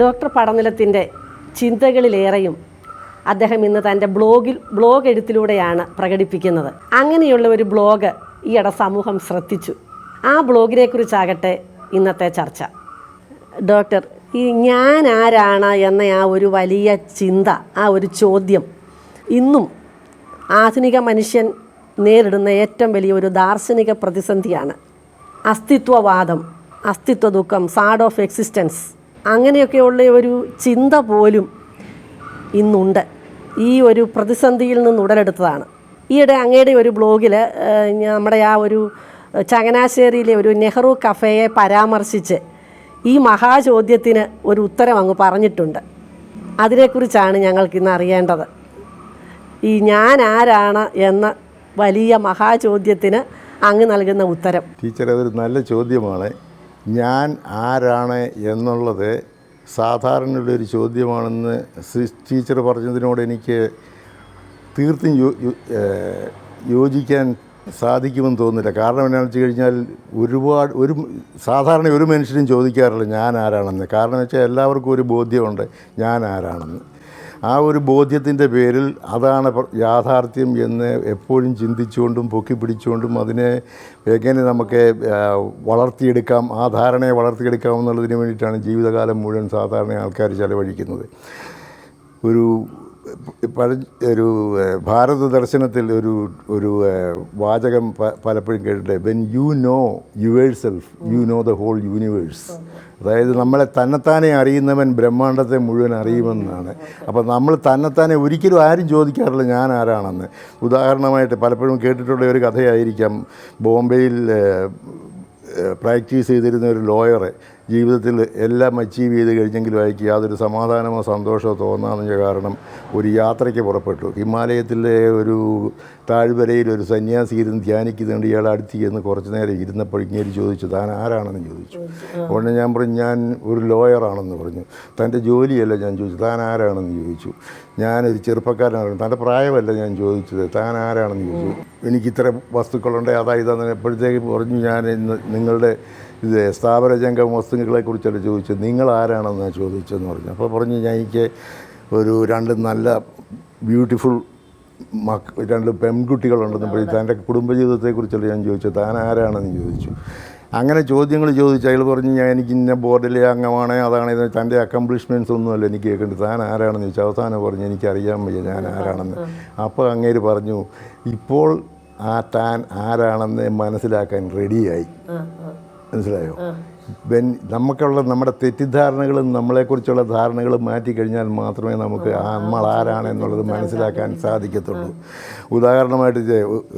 Doctor പടനിലത്തിന്റെ ചിന്തകളിലേറെയും അദ്ദേഹം ഇന്ന് തന്റെ ബ്ലോഗിൽ ബ്ലോഗ് എഴുത്തിലൂടെയാണ് പ്രകടിപ്പിക്കുന്നത്. അങ്ങനെയുള്ള ഒരു ബ്ലോഗ് ഈയിടെ സമൂഹം ശ്രദ്ധിച്ചു. ആ ബ്ലോഗിനെ കുറിച്ചാകട്ടെ ഇന്നത്തെ ചർച്ച. ഡോക്ടർ ഈ ഞാൻ ആരാണ് എന്ന ആ ഒരു വലിയ ചിന്ത ആ ഒരു ചോദ്യം ഇന്നും ആധുനിക മനുഷ്യൻ നേരിടുന്ന ഏറ്റവും വലിയ ഒരു ദാർശനിക പ്രതിസന്ധിയാണ്. അസ്തിത്വവാദം അസ്തിത്വ ദുഃഖം സാഡ് ഓഫ് എക്സിസ്റ്റൻസ് അങ്ങനെയൊക്കെയുള്ള ഒരു ചിന്ത പോലും ഇന്നുണ്ട്. ഈ ഒരു പ്രതിസന്ധിയിൽ നിന്ന് ഉടലെടുത്തതാണ്. ഈയിടെ അങ്ങയുടെ ഒരു ബ്ലോഗിൽ നമ്മുടെ ആ ഒരു ചങ്ങനാശ്ശേരിയിലെ ഒരു നെഹ്റു കഫേയെ പരാമർശിച്ച് ഈ മഹാചോദ്യത്തിന് ഒരു ഉത്തരം അങ്ങ് പറഞ്ഞിട്ടുണ്ട്. അതിനെക്കുറിച്ചാണ് ഞങ്ങൾക്കിന്ന് അറിയേണ്ടത്. ഈ ഞാൻ ആരാണ് എന്ന വലിയ മഹാചോദ്യത്തിന് അങ്ങ് നൽകുന്ന ഉത്തരം. ടീച്ചർ അതൊരു നല്ല ചോദ്യമാണ്. ഞാൻ ആരാണ് എന്നുള്ളത് സാധാരണയുള്ളൊരു ചോദ്യമാണെന്ന് ടീച്ചർ പറഞ്ഞതിനോട് എനിക്ക് തീർത്തും യോജിക്കാൻ സാധിക്കുമെന്ന് തോന്നുന്നില്ല. കാരണം എന്താണെന്ന് വെച്ച് കഴിഞ്ഞാൽ ഒരുപാട് ഒരു സാധാരണ ഒരു മനുഷ്യനും ചോദിക്കാറില്ല ഞാൻ ആരാണെന്ന്. കാരണം വെച്ചാൽ എല്ലാവർക്കും ഒരു ബോധ്യമുണ്ട് ഞാൻ ആരാണെന്ന്. ആ ഒരു ബോധ്യത്തിന്റെ പേരിൽ അതാണ് യാഥാർത്ഥ്യം എന്ന് എപ്പോഴും ചിന്തിച്ചുകൊണ്ടും പൊക്കി പിടിച്ചുകൊണ്ടും അതിനെ എങ്ങനെ നമുക്ക് വളർത്തിയെടുക്കാം ആ ധാരണയെ വളർത്തിയെടുക്കാം എന്നുള്ളതിന് വേണ്ടിയിട്ടാണ് ജീവിതകാലം മുഴുവൻ സാധാരണ ആൾക്കാർ ചിലവഴിക്കുന്നത്. ഒരു ഒരു ഭാരത ദർശനത്തിൽ ഒരു ഒരു വാചകം പലപ്പോഴും കേട്ടിട്ടുണ്ട്. When you know yourself you know the whole universe അതായത് നമ്മളെ തന്നെത്താനെ അറിയുന്നവൻ ബ്രഹ്മാണ്ടത്തെ മുഴുവൻ അറിയുമെന്നാണ്. അപ്പോൾ നമ്മൾ തന്നെത്താനെ ഒരിക്കലും ആരും ചോദിക്കാറില്ല ഞാൻ ആരാണെന്ന്. ഉദാഹരണമായിട്ട് പലപ്പോഴും കേട്ടിട്ടുള്ള ഒരു കഥയായിരിക്കാം. ബോംബെയിൽ പ്രാക്ടീസ് ചെയ്തിരുന്ന ഒരു ലോയർ ജീവിതത്തിൽ എല്ലാം അച്ചീവ് ചെയ്ത് കഴിഞ്ഞെങ്കിലും അയക്ക് യാതൊരു സമാധാനമോ സന്തോഷമോ തോന്നാമെന്ന കാരണം ഒരു യാത്രയ്ക്ക് പുറപ്പെട്ടു. ഹിമാലയത്തിലെ ഒരു താഴ്വരയിൽ ഒരു സന്യാസി ഇരുന്ന് ധ്യാനിക്കുന്നുണ്ട്. ഇയാൾ അടുത്ത് ചെന്ന് കുറച്ച് നേരം ഇരുന്നപ്പോൾ ഇങ്ങനെ ചോദിച്ചു താൻ ആരാണെന്ന്? ചോദിച്ചു. ഉടനെ ഞാൻ പറഞ്ഞു ഞാൻ ഒരു ലോയറാണെന്ന് പറഞ്ഞു. തന്റെ ജോലിയല്ല. ഞാൻ ചോദിച്ചു താൻ ആരാണെന്ന്? ചോദിച്ചു. ഞാനൊരു ചെറുപ്പക്കാരനാണ് തന്റെ പ്രായമല്ല ഞാൻ ചോദിച്ചത്. താൻ ആരാണെന്ന്? ചോദിച്ചു. എനിക്ക് ഇത്ര വസ്തുക്കളുണ്ട്. അതായത് അതിനെപ്പോഴത്തേക്ക് പറഞ്ഞു ഞാൻ ഇന്ന് നിങ്ങളുടെ ഇത് സ്ഥാപനജംഗ വസ്തുക്കളെക്കുറിച്ചല്ല ചോദിച്ചത്? നിങ്ങൾ ആരാണെന്ന് ഞാൻ ചോദിച്ചെന്ന് പറഞ്ഞു. അപ്പോൾ പറഞ്ഞു ഞാൻ എനിക്ക് ഒരു രണ്ട് നല്ല ബ്യൂട്ടിഫുൾ മക്ക രണ്ട് പെൺകുട്ടികളുണ്ടെന്ന് പറയും തന്റെ കുടുംബജീവിതത്തെക്കുറിച്ചല്ല ഞാൻ ചോദിച്ചത്? താൻ ആരാണെന്ന് ചോദിച്ചു. അങ്ങനെ ചോദ്യങ്ങൾ ചോദിച്ചു അയാൾ പറഞ്ഞു ഞാൻ എനിക്ക് ഇന്ന ബോർഡിലെ അംഗമാണ്. അതാണ് ഇത്. തന്റെ അക്കംപ്ലിഷ്മെന്റ്സ് ഒന്നുമല്ല എനിക്ക് കേൾക്കേണ്ടത്. താൻ ആരാണെന്ന് ചോദിച്ചു. അവസാനം പറഞ്ഞു എനിക്കറിയാൻ വയ്യ ഞാൻ ആരാണെന്ന്. അപ്പോൾ അങ്ങേര് പറഞ്ഞു ഇപ്പോൾ ആ താൻ ആരാണെന്ന് മനസ്സിലാക്കാൻ റെഡിയായി മനസ്സിലായോ? വെൻ നമുക്കുള്ള നമ്മുടെ തെറ്റിദ്ധാരണകളും നമ്മളെക്കുറിച്ചുള്ള ധാരണകളും മാറ്റി കഴിഞ്ഞാൽ മാത്രമേ നമുക്ക് നമ്മൾ ആരാണെന്നുള്ളത് മനസ്സിലാക്കാൻ സാധിക്കത്തുള്ളൂ. ഉദാഹരണമായിട്ട്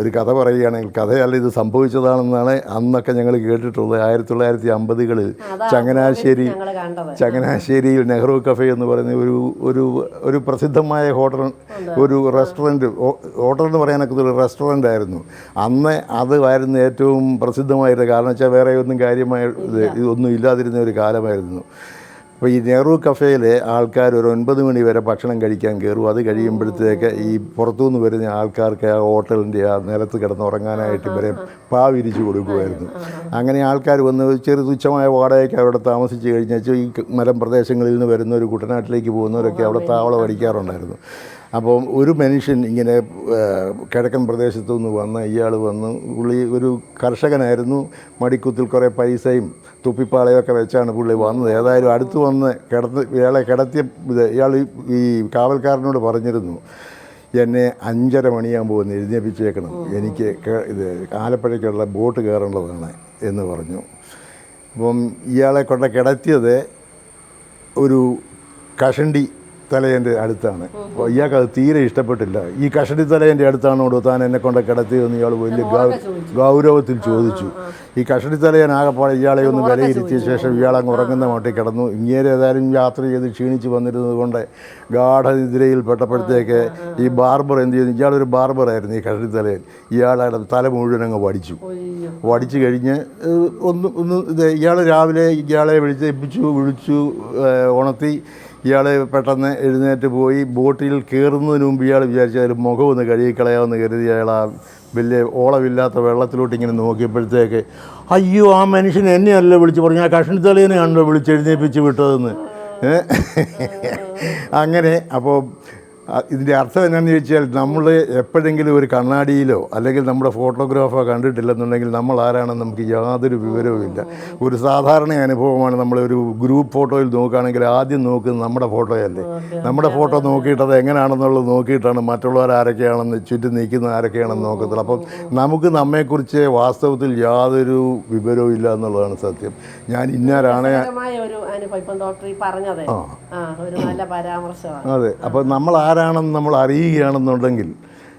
ഒരു കഥ പറയുകയാണെങ്കിൽ കഥയല്ല ഇത് സംഭവിച്ചതാണെന്നാണ് അന്നൊക്കെ ഞങ്ങൾ കേട്ടിട്ടുള്ളത്. ആയിരത്തി തൊള്ളായിരത്തി അമ്പതുകളിൽ ചങ്ങനാശ്ശേരി ചങ്ങനാശ്ശേരിയിൽ നെഹ്റു കഫേ എന്ന് പറയുന്ന ഒരു ഒരു ഒരു പ്രസിദ്ധമായ ഹോട്ടൽ ഒരു റെസ്റ്റോറന്റ് ഹോട്ടൽ എന്ന് പറയാനൊക്കെ ഒരു റെസ്റ്റോറന്റ് ആയിരുന്നു. അന്ന് അത് ആയിരുന്നു ഏറ്റവും പ്രസിദ്ധമായിട്ട് കാരണം വെച്ചാൽ വേറെ ഒന്നും കാര്യമായ ഇതൊന്നും ഇല്ലാതിരുന്ന ഒരു കാലമായിരുന്നു. അപ്പോൾ ഈ നെഹ്റു കഫേയിലെ ആൾക്കാർ ഒരു ഒൻപത് മണി വരെ ഭക്ഷണം കഴിക്കാൻ കയറും അത് കഴിയുമ്പോഴത്തേക്ക് ഈ പുറത്തുനിന്ന് വരുന്ന ആൾക്കാർക്ക് ആ ഹോട്ടലിന്റെ ആ നിലത്ത് കിടന്ന് ഉറങ്ങാനായിട്ട് ഇവരെ പാവിരിച്ചു കൊടുക്കുമായിരുന്നു അങ്ങനെ ആൾക്കാർ വന്ന് ചെറു തുച്ഛമായ വാടകയ്ക്ക് അവിടെ താമസിച്ച് കഴിഞ്ഞാൽ ഈ മലം പ്രദേശങ്ങളിൽ നിന്ന് വരുന്നവർ കുട്ടനാട്ടിലേക്ക് പോകുന്നവരൊക്കെ അവിടെ താവളം അടിക്കാറുണ്ടായിരുന്നു. അപ്പോൾ ഒരു മനുഷ്യൻ ഇങ്ങനെ കിഴക്കൻ പ്രദേശത്തു നിന്ന് വന്ന് ഇയാൾ വന്ന് പുള്ളി ഒരു കർഷകനായിരുന്നു. മടിക്കുത്തിൽ കുറേ പൈസയും തുപ്പിപ്പാളയൊക്കെ വെച്ചാണ് പുള്ളി വന്നത്. ഏതായാലും അടുത്ത് വന്ന് കിടന്ന് ഇയാളെ കിടത്തിയ ഇയാൾ ഈ- കാവൽക്കാരനോട് പറഞ്ഞിരുന്നു എന്നെ അഞ്ചര മണിയാകുമ്പോൾ ഒന്ന് എഴുന്നേപ്പിച്ചേക്കണം. എനിക്ക് ഇത് ആലപ്പുഴയ്ക്കുള്ള ബോട്ട് കയറേണ്ടതാണ് എന്ന് പറഞ്ഞു. അപ്പം ഇയാളെ കൊണ്ട് കിടത്തിയത് ഒരു കഷണ്ടി തലയന്റെ അടുത്താണ്. അപ്പോൾ ഇയാൾക്ക് അത് തീരെ ഇഷ്ടപ്പെട്ടില്ല. ഈ കഷണ്ടി തലയന്റെ അടുത്താണോടോ താൻ എന്നെ കൊണ്ട് കിടത്തിയതെന്ന് ഇയാൾ വലിയ ഗൗരവത്തിൽ ചോദിച്ചു. ഈ കഷടി തലയൻ ആകെപ്പാടെ ഇയാളെ ഒന്ന് വിലയിരുത്തിയ ശേഷം ഇയാൾ അങ്ങ് ഉറങ്ങുന്ന മട്ടിൽ കിടന്നു. ഇങ്ങേരെ ഏതായാലും യാത്ര ചെയ്ത് ക്ഷീണിച്ച് വന്നിരുന്നത് കൊണ്ട് ഗാഠനിദ്രയിൽ പെട്ടപ്പോഴത്തേക്ക് ഈ ബാർബർ എന്ത് ചെയ്തു? ഇയാളൊരു ബാർബറായിരുന്നു ഈ കഷടി തലയൻ ഇയാളുടെ തല മുഴുവൻ അങ്ങ് വടിച്ചു. വടിച്ചു കഴിഞ്ഞ് ഒന്ന് ഒന്ന് ഇത് ഇയാൾ രാവിലെ ഇയാളെ വിളിച്ചു ഏഹ്, ഉണർത്തി. ഇയാൾ പെട്ടെന്ന് എഴുന്നേറ്റ് പോയി ബോട്ടിൽ കയറുന്നതിന് മുമ്പ് ഇയാൾ വിചാരിച്ചാൽ മുഖം ഒന്ന് കഴുകിക്കളയാമെന്ന് കരുതി അയാൾ ആ വലിയ ഓളമില്ലാത്ത വെള്ളത്തിലോട്ട് ഇങ്ങനെ നോക്കിയപ്പോഴത്തേക്ക് അയ്യോ ആ മനുഷ്യൻ എന്നെയല്ല വിളിച്ച് പറഞ്ഞു ആ കഷ്ണിത്തലേനെയാണല്ലോ വിളിച്ച് എഴുന്നേപ്പിച്ച് വിട്ടതെന്ന്? അങ്ങനെ അപ്പോൾ ഇതിന്റെ അർത്ഥം എന്താണെന്ന് ചോദിച്ചാൽ നമ്മൾ എപ്പോഴെങ്കിലും ഒരു കണ്ണാടിയിലോ അല്ലെങ്കിൽ നമ്മുടെ ഫോട്ടോഗ്രാഫോ കണ്ടിട്ടില്ലെന്നുണ്ടെങ്കിൽ നമ്മൾ ആരാണെന്ന് നമുക്ക് യാതൊരു വിവരവുമില്ല ഒരു സാധാരണ അനുഭവമാണ് നമ്മൾ ഒരു ഗ്രൂപ്പ് ഫോട്ടോയിൽ നോക്കുകയാണെങ്കിൽ ആദ്യം നോക്കുന്നത് നമ്മുടെ ഫോട്ടോയല്ലേ. നമ്മുടെ ഫോട്ടോ നോക്കിയിട്ട് അത് എങ്ങനെയാണെന്നുള്ളത് നോക്കിയിട്ടാണ് മറ്റുള്ളവർ ആരൊക്കെയാണെന്ന് ചുറ്റും നിൽക്കുന്ന ആരൊക്കെയാണെന്ന് നോക്കത്തുള്ളൂ അപ്പം നമുക്ക് നമ്മെക്കുറിച്ച് വാസ്തവത്തിൽ യാതൊരു വിവരവും ഇല്ല എന്നുള്ളതാണ് സത്യം. ഞാൻ ഇന്നാരാണ് ഒരു അനുഭവം ഡോക്ടർ ഈ പറഞ്ഞത്. ആ. ഒരു നല്ല പരാമർശമാണ്. അതെ. അപ്പം നമ്മൾ ആരാണെന്ന് നമ്മൾ അറിയുകയാണെന്നുണ്ടെങ്കിൽ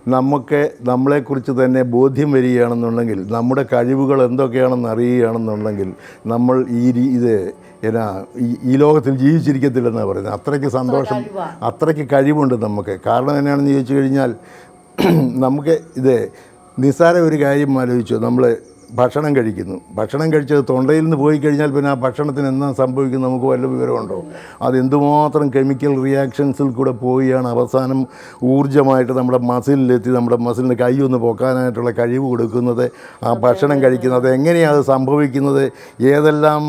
നമുക്ക് നമ്മളെക്കുറിച്ച് തന്നെ ബോധ്യം വരികയാണെന്നുണ്ടെങ്കിൽ നമ്മുടെ കഴിവുകൾ എന്തൊക്കെയാണെന്ന് അറിയുകയാണെന്നുണ്ടെങ്കിൽ നമ്മൾ ഈ ഇത് എന്നാ ഈ- ലോകത്തിൽ ജീവിച്ചിരിക്കത്തില്ലെന്നാണ് പറയുന്നത്. അത്രയ്ക്ക് സന്തോഷം. അത്രയ്ക്ക് കഴിവുണ്ട് നമുക്ക്. കാരണം എന്നാണെന്ന് ചോദിച്ചു കഴിഞ്ഞാൽ നമുക്ക് ഇത് നിസ്സാര ഒരു കാര്യം ആലോചിച്ചു. നമ്മൾ ഭക്ഷണം കഴിക്കുന്നു. ഭക്ഷണം കഴിച്ചത് തൊണ്ടയിൽ നിന്ന് പോയി കഴിഞ്ഞാൽ പിന്നെ ആ ഭക്ഷണത്തിന് എന്താ സംഭവിക്കുന്നത്? നമുക്ക് വല്ല വിവരമുണ്ടോ? അത് എന്തുമാത്രം കെമിക്കൽ റിയാക്ഷൻസിൽ കൂടെ പോയാണ് അവസാനം ഊർജമായിട്ട് നമ്മുടെ മസിലിലെത്തി നമ്മുടെ മസിലിന് കൈ ഒന്ന് പൊക്കാനായിട്ടുള്ള കഴിവ് കൊടുക്കുന്നത് ആ ഭക്ഷണം കഴിക്കുന്നത്. എങ്ങനെയാണ് അത് സംഭവിക്കുന്നത്? ഏതെല്ലാം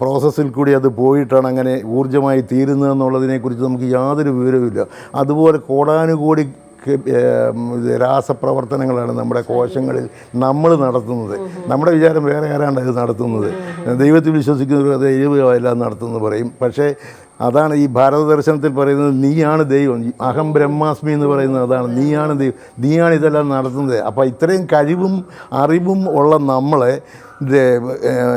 പ്രോസസ്സിൽ കൂടി അത് പോയിട്ടാണ് അങ്ങനെ ഊർജമായി തീരുന്നതെന്നുള്ളതിനെക്കുറിച്ച് നമുക്ക് യാതൊരു വിവരവുമില്ല. അതുപോലെ കോടാനുകോടി രാസപ്രവർത്തനങ്ങളാണ് നമ്മുടെ കോശങ്ങളിൽ നമ്മൾ നടത്തുന്നത്. നമ്മുടെ വിചാരം വേറെ ആരാണ് ഇത് നടത്തുന്നത്? ദൈവത്തിൽ വിശ്വസിക്കുന്നവർ അത് ദൈവമല്ല നടത്തുന്നു പറയും. പക്ഷേ അതാണ് ഈ ഭാരത ദർശനത്തിൽ പറയുന്നത് നീയാണ് ദൈവം. അഹം ബ്രഹ്മാസ്മി എന്ന് പറയുന്നത് അതാണ്. നീയാണ് ദൈവം. നീയാണ് ഇതെല്ലാം നടത്തുന്നത്. അപ്പോൾ ഇത്രയും കഴിവും അറിവും ഉള്ള നമ്മളെ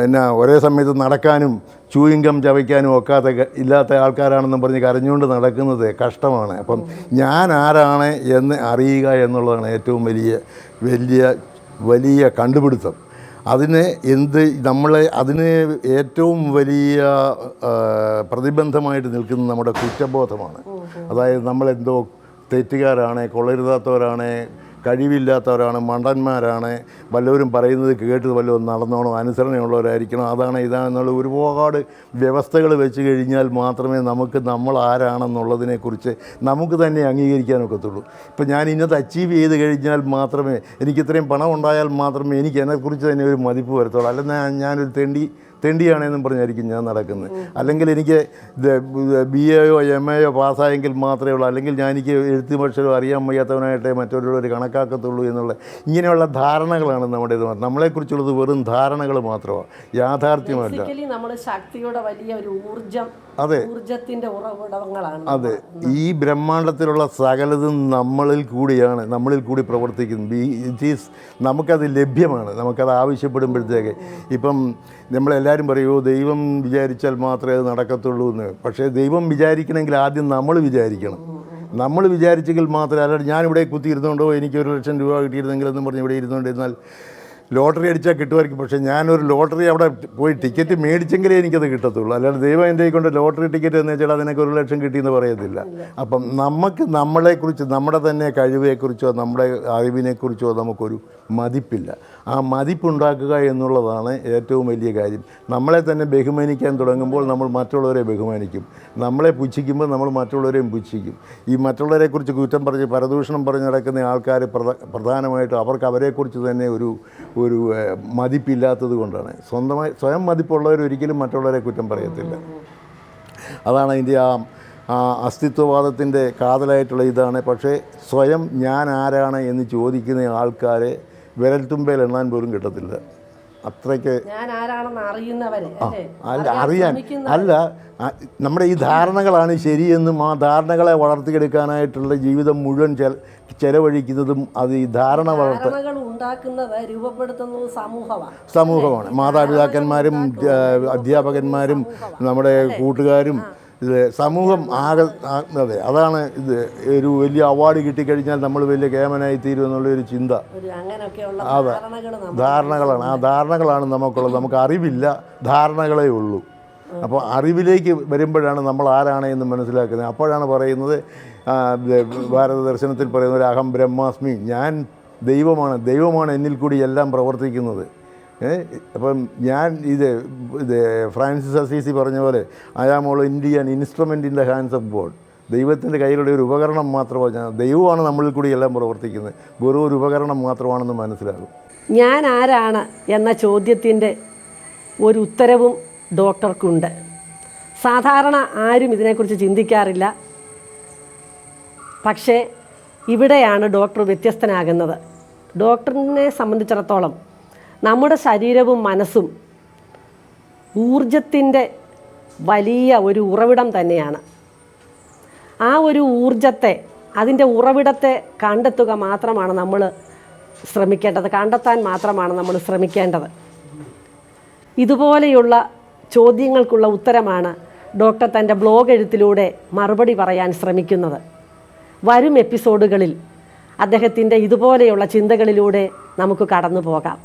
എന്നാ ഒരേ സമയത്ത് നടക്കാനും ചൂയിങ്കം ചവയ്ക്കാനും ഒക്കാത്ത ഇല്ലാത്ത ആൾക്കാരാണെന്നും പറഞ്ഞ് കരഞ്ഞുകൊണ്ട് നടക്കുന്നത് കഷ്ടമാണ്. അപ്പം ഞാൻ ആരാണ് എന്ന് അറിയുക എന്നുള്ളതാണ് ഏറ്റവും വലിയ വലിയ വലിയ കണ്ടുപിടുത്തം. അതിന് എന്ത് നമ്മളെ അതിന് ഏറ്റവും വലിയ പ്രതിബന്ധമായിട്ട് നിൽക്കുന്നത് നമ്മുടെ കുറ്റബോധമാണ്. അതായത് നമ്മളെന്തോ തെറ്റുകാരാണ് കൊള്ളരുതാത്തവരാണ് കഴിവില്ലാത്തവരാണ് മണ്ടന്മാരാണ് വല്ലവരും പറയുന്നത് കേട്ട് വല്ലതും നടന്നോണം അനുസരണയുള്ളവരായിരിക്കണം. അതാണ് ഇതാണെന്നുള്ള ഒരുപാട് വ്യവസ്ഥകൾ വെച്ച് കഴിഞ്ഞാൽ മാത്രമേ നമുക്ക് നമ്മൾ ആരാണെന്നുള്ളതിനെക്കുറിച്ച് നമുക്ക് തന്നെ അംഗീകരിക്കാനൊക്കത്തുള്ളൂ. ഇപ്പം ഞാൻ ഇന്നത് അച്ചീവ് ചെയ്ത് കഴിഞ്ഞാൽ മാത്രമേ എനിക്ക് ഇത്രയും പണം ഉണ്ടായാൽ മാത്രമേ എനിക്ക് എന്നെക്കുറിച്ച് തന്നെ ഒരു മതിപ്പ് വരത്തുള്ളൂ. അല്ലെങ്കിൽ ഞാനൊരു തെണ്ടി തെണ്ടിയാണെന്നും പറഞ്ഞായിരിക്കും ഞാൻ നടക്കുന്നത്. അല്ലെങ്കിൽ എനിക്ക് ബി എയോ എം എയോ പാസ്സായെങ്കിൽ മാത്രമേ ഉള്ളൂ. അല്ലെങ്കിൽ ഞാൻ എനിക്ക് എഴുത്തു പക്ഷരോ അറിയാൻ വയ്യാത്തവനായിട്ടേ മറ്റുള്ളവർ കണക്കാക്കത്തുള്ളൂ എന്നുള്ള ഇങ്ങനെയുള്ള ധാരണകളാണ് നമ്മുടെ ഇത് നമ്മളെക്കുറിച്ചുള്ളത് വെറും ധാരണകൾ മാത്രമാണ് യാഥാർത്ഥ്യമല്ല. ശക്തിയുടെ വലിയ ഒരു ഊർജം അതെ. ഊർജത്തിന്റെ ഉറവിടങ്ങളാണ്. അതെ. ഈ ബ്രഹ്മാണ്ടത്തിലുള്ള സകലതും നമ്മളിൽ കൂടിയാണ് നമ്മളിൽ കൂടി പ്രവർത്തിക്കുന്നത് ഇറ്റ് ഈസ് നമുക്കത് ലഭ്യമാണ്. നമുക്കത് ആവശ്യപ്പെടുമ്പോഴത്തേക്ക്. ഇപ്പം നമ്മളെല്ലാവരും പറയുമോ ദൈവം വിചാരിച്ചാൽ മാത്രമേ അത് നടക്കത്തുള്ളൂ എന്ന്. പക്ഷേ ദൈവം വിചാരിക്കണമെങ്കിൽ ആദ്യം നമ്മൾ വിചാരിക്കണം. നമ്മൾ വിചാരിച്ചെങ്കിൽ മാത്രമേ അല്ലാതെ ഞാനിവിടെ കുത്തിയിരുന്നുകൊണ്ടോ എനിക്ക് ഒരു ലക്ഷം രൂപ കിട്ടിയിരുന്നെങ്കിൽ എന്നും പറഞ്ഞ് ഇവിടെ ഇരുന്നുകൊണ്ടിരുന്നാൽ ലോട്ടറി അടിച്ചാൽ കിട്ടുമായിരിക്കും. പക്ഷേ ഞാനൊരു ലോട്ടറി അവിടെ പോയി ടിക്കറ്റ് മേടിച്ചെങ്കിലേ എനിക്കത് കിട്ടത്തുള്ളൂ. അല്ലാതെ ദൈവം എന്റെ കൊണ്ട് ലോട്ടറി ടിക്കറ്റ് എന്ന് വെച്ചാൽ അതിനൊക്കെ ഒരു ലക്ഷം കിട്ടിയെന്ന് പറയത്തില്ല. അപ്പം നമുക്ക് നമ്മളെക്കുറിച്ച് നമ്മുടെ തന്നെ കഴിവിനെക്കുറിച്ചോ നമ്മുടെ അറിവിനെക്കുറിച്ചോ നമുക്കൊരു മതിപ്പില്ല. ആ മതിപ്പുണ്ടാക്കുക എന്നുള്ളതാണ് ഏറ്റവും വലിയ കാര്യം. നമ്മളെ തന്നെ ബഹുമാനിക്കാൻ തുടങ്ങുമ്പോൾ നമ്മൾ മറ്റുള്ളവരെ ബഹുമാനിക്കും. നമ്മളെ പുച്ഛിക്കുമ്പോൾ നമ്മൾ മറ്റുള്ളവരെയും പുച്ഛിക്കും. ഈ മറ്റുള്ളവരെക്കുറിച്ച് കുറ്റം പറഞ്ഞ് പരദൂഷണം പറഞ്ഞ് നടക്കുന്ന ആൾക്കാർ പ്രധ പ്രധാനമായിട്ടും അവർക്ക് അവരെക്കുറിച്ച് തന്നെ ഒരു ഒരു മതിപ്പില്ലാത്തത് കൊണ്ടാണ്. സ്വന്തമായി സ്വയം മതിപ്പുള്ളവർ ഒരിക്കലും മറ്റുള്ളവരെ കുറ്റം പറയത്തില്ല. അതാണ് അതിന്റെ ആ അസ്തിത്വവാദത്തിന്റെ കാതലായിട്ടുള്ള ഇതാണ്. പക്ഷേ സ്വയം ഞാൻ ആരാണ് എന്ന് ചോദിക്കുന്ന ആൾക്കാരെ വിരൽത്തുമ്പേൽ എണ്ണാൻ പോലും കിട്ടത്തില്ല. അത്രയ്ക്ക് അല്ല? അറിയാൻ അല്ല നമ്മുടെ ഈ ധാരണകളാണ് ശരിയെന്നും ആ ധാരണകളെ വളർത്തിയെടുക്കാനായിട്ടുള്ള ജീവിതം മുഴുവൻ ചെല ചെലവഴിക്കുന്നതും അത് ഈ ധാരണ വളർത്ത സമൂഹമാണ്. മാതാപിതാക്കന്മാരും അധ്യാപകന്മാരും നമ്മുടെ കൂട്ടുകാരും ഇത് സമൂഹം ആകെ അതെ അതാണ് ഇത്. ഒരു വലിയ അവാർഡ് കിട്ടിക്കഴിഞ്ഞാൽ നമ്മൾ വലിയ കേമനായി തീരും എന്നുള്ളൊരു ചിന്ത. അതെ. ധാരണകളാണ്. ആ ധാരണകളാണ് നമുക്കുള്ളത്. നമുക്ക് അറിവില്ല ധാരണകളേ ഉള്ളൂ. അപ്പോൾ അറിവിലേക്ക് വരുമ്പോഴാണ് നമ്മൾ ആരാണ് എന്ന് മനസ്സിലാക്കുന്നത്. അപ്പോഴാണ് പറയുന്നത് ഭാരത ദർശനത്തിൽ പറയുന്ന ഒരു അഹം ബ്രഹ്മാസ്മി ഞാൻ ദൈവമാണ്. ദൈവമാണ് എന്നിൽ കൂടി എല്ലാം പ്രവർത്തിക്കുന്നത്. അപ്പം ഞാൻ ഇത് ഇത് ഫ്രാൻസിസ് അസീസി പറഞ്ഞ പോലെ I am all Indian instrument in the hands of God ദൈവത്തിന്റെ കയ്യിലുള്ള ഒരു ഉപകരണം മാത്രമാണ് ഞാൻ ദൈവമാണ് നമ്മളിൽ കൂടി എല്ലാം പ്രവർത്തിക്കുന്നത്. വെറും ഒരു ഉപകരണം മാത്രമാണെന്ന് മനസ്സിലാകും. ഞാൻ ആരാണ് എന്ന ചോദ്യത്തിന്റെ ഒരു ഉത്തരവും ഡോക്ടർക്കുണ്ട്. സാധാരണ ആരും ഇതിനെക്കുറിച്ച് ചിന്തിക്കാറില്ല. പക്ഷേ ഇവിടെയാണ് ഡോക്ടർ വ്യത്യസ്തനാകുന്നത്. ഡോക്ടറിനെ സംബന്ധിച്ചിടത്തോളം നമ്മുടെ ശരീരവും മനസ്സും ഊർജത്തിന്റെ വലിയ ഒരു ഉറവിടം തന്നെയാണ്. ആ ഒരു ഊർജത്തെ അതിന്റെ ഉറവിടത്തെ കണ്ടെത്തുക മാത്രമാണ് നമ്മൾ ശ്രമിക്കേണ്ടത്. കണ്ടെത്താൻ മാത്രമാണ് നമ്മൾ ശ്രമിക്കേണ്ടത്. ഇതുപോലെയുള്ള ചോദ്യങ്ങൾക്കുള്ള ഉത്തരമാണ് ഡോക്ടർ തന്റെ ബ്ലോഗ് എഴുത്തിലൂടെ മറുപടി പറയാൻ ശ്രമിക്കുന്നത്. വരും എപ്പിസോഡുകളിൽ അദ്ദേഹത്തിന്റെ ഇതുപോലെയുള്ള ചിന്തകളിലൂടെ നമുക്ക് കടന്നു പോകാം